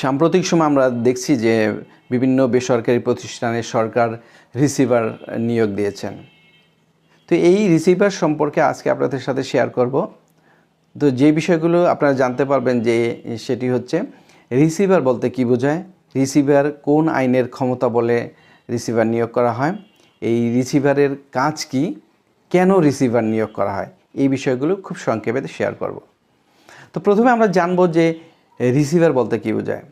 সাম্প্রতিক সময় আমরা দেখছি যে বিভিন্ন বেসরকারি প্রতিষ্ঠানে সরকার রিসিভার নিয়োগ দিয়েছেন। তো এই রিসিভার সম্পর্কে আজকে আপনাদের সাথে শেয়ার করব। তো যে বিষয়গুলো আপনারা জানতে পারবেন যে সেটি হচ্ছে, রিসিভার বলতে কি বোঝায়? রিসিভার কোন আইনের ক্ষমতা বলে রিসিভার নিয়োগ করা হয়? এই রিসিভারের কাজ কি? কেন রিসিভার নিয়োগ করা হয়? এই বিষয়গুলো খুব সংক্ষেপে শেয়ার করব। তো প্রথমে আমরা জানব যে রিসিভার বলতে কী বোঝায়?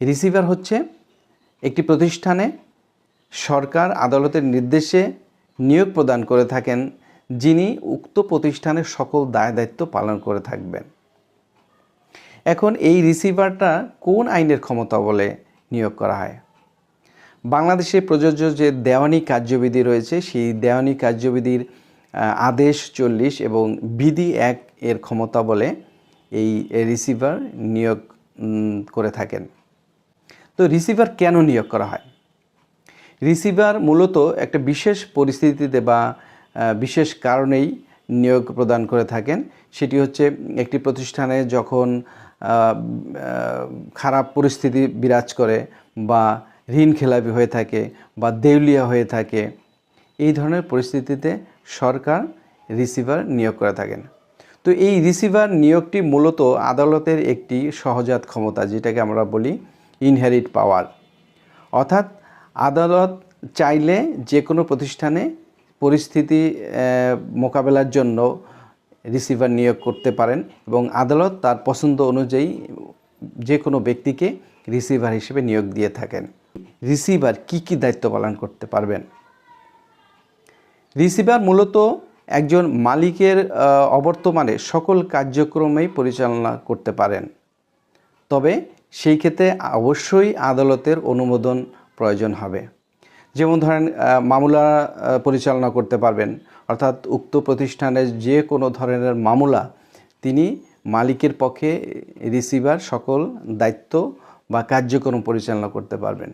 রিসিভার হচ্ছে একটি প্রতিষ্ঠানে সরকার আদালতের নির্দেশে নিয়োগ প্রদান করে থাকেন, যিনি উক্ত প্রতিষ্ঠানের সকল দায় দায়িত্ব পালন করে থাকবেন। এখন এই রিসিভারটা কোন আইনের ক্ষমতা বলে নিয়োগ করা হয়? বাংলাদেশে প্রযোজ্য যে দেওয়ানি কার্যবিধি রয়েছে, সেই দেওয়ানি কার্যবিধির আদেশ চল্লিশ এবং বিধি এক এর ক্ষমতা বলে এই রিসিভার নিয়োগ করে থাকেন। তো রিসিভার কেন নিয়োগ করা হয়? রিসিভার মূলত একটা বিশেষ পরিস্থিতিতে বা বিশেষ কারণেই নিয়োগ প্রদান করে থাকেন। সেটি হচ্ছে একটি প্রতিষ্ঠানে যখন খারাপ পরিস্থিতি বিরাজ করে বা ঋণ খেলাপি হয়ে থাকে বা দেউলিয়া হয়ে থাকে, এই ধরনের পরিস্থিতিতে সরকার রিসিভার নিয়োগ করে থাকেন। তো এই রিসিভার নিয়োগটি মূলত আদালতের একটি সহজাত ক্ষমতা, যেটাকে আমরা বলি ইনহেরিট পাওয়ার অর্থাৎ আদালত চাইলে যে কোনো প্রতিষ্ঠানে পরিস্থিতি মোকাবেলার জন্য রিসিভার নিয়োগ করতে পারেন এবং আদালত তার পছন্দ অনুযায়ী যে কোনো ব্যক্তিকে রিসিভার হিসেবে নিয়োগ দিয়ে থাকেন। রিসিভার কি কি দায়িত্ব পালন করতে পারবেন? রিসিভার মূলত একজন মালিকের অবর্তমানে সকল কার্যক্রমেই পরিচালনা করতে পারেন। তবে সেই ক্ষেত্রে অবশ্যই আদালতের অনুমোদন প্রয়োজন হবে। যেমন ধরেন মামলা পরিচালনা করতে পারবেন। অর্থাৎ উক্ত প্রতিষ্ঠানের যে কোনো ধরনের মামলা, তিনি মালিকের পক্ষে রিসিভার সকল দায়িত্ব বা কার্যক্রম পরিচালনা করতে পারবেন।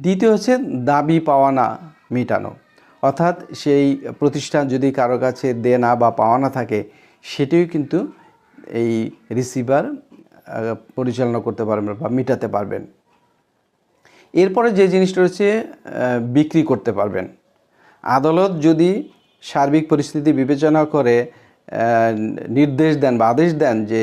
দ্বিতীয় হচ্ছে দাবি পাওয়ানা মেটানো। অর্থাৎ সেই প্রতিষ্ঠান যদি কারও কাছে দেনা বা পাওয়ানা থাকে, সেটিও কিন্তু এই রিসিভার পরিচালনা করতে পারবেন বা মেটাতে পারবেন। এরপরে যে জিনিসটা রয়েছে বিক্রি করতে পারবেন। আদালত যদি সার্বিক পরিস্থিতি বিবেচনা করে নির্দেশ দেন বা আদেশ দেন যে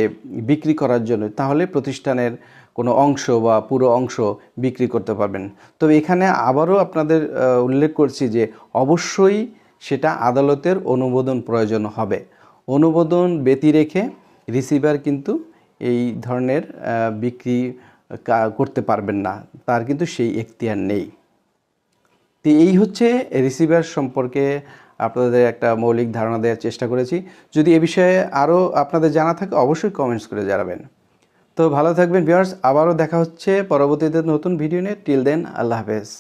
বিক্রি করার জন্য, তাহলে প্রতিষ্ঠানের কোনো অংশ বা পুরো অংশ বিক্রি করতে পারবেন। তবে এখানে আবারও আপনাদের উল্লেখ করছি যে অবশ্যই সেটা আদালতের অনুমোদন প্রয়োজন হবে। অনুমোদন ব্যতি রেখে রিসিভার কিন্তু এই ধরনের বিক্রি করতে পারবেন না। তার কিন্তু সেই এখতিয়ার নেই। তো এই হচ্ছে রিসিভার সম্পর্কে আপনাদের একটা মৌলিক ধারণা দেওয়ার চেষ্টা করেছি। যদি এ বিষয়ে আরও আপনাদের জানা থাকে, অবশ্যই কমেন্টস করে জানাবেন। তো ভালো থাকবেন ভিউয়ার্স আবারও দেখা হচ্ছে পরবর্তীতে নতুন ভিডিও নিয়ে। টিল দেন আল্লাহ হাফেজ।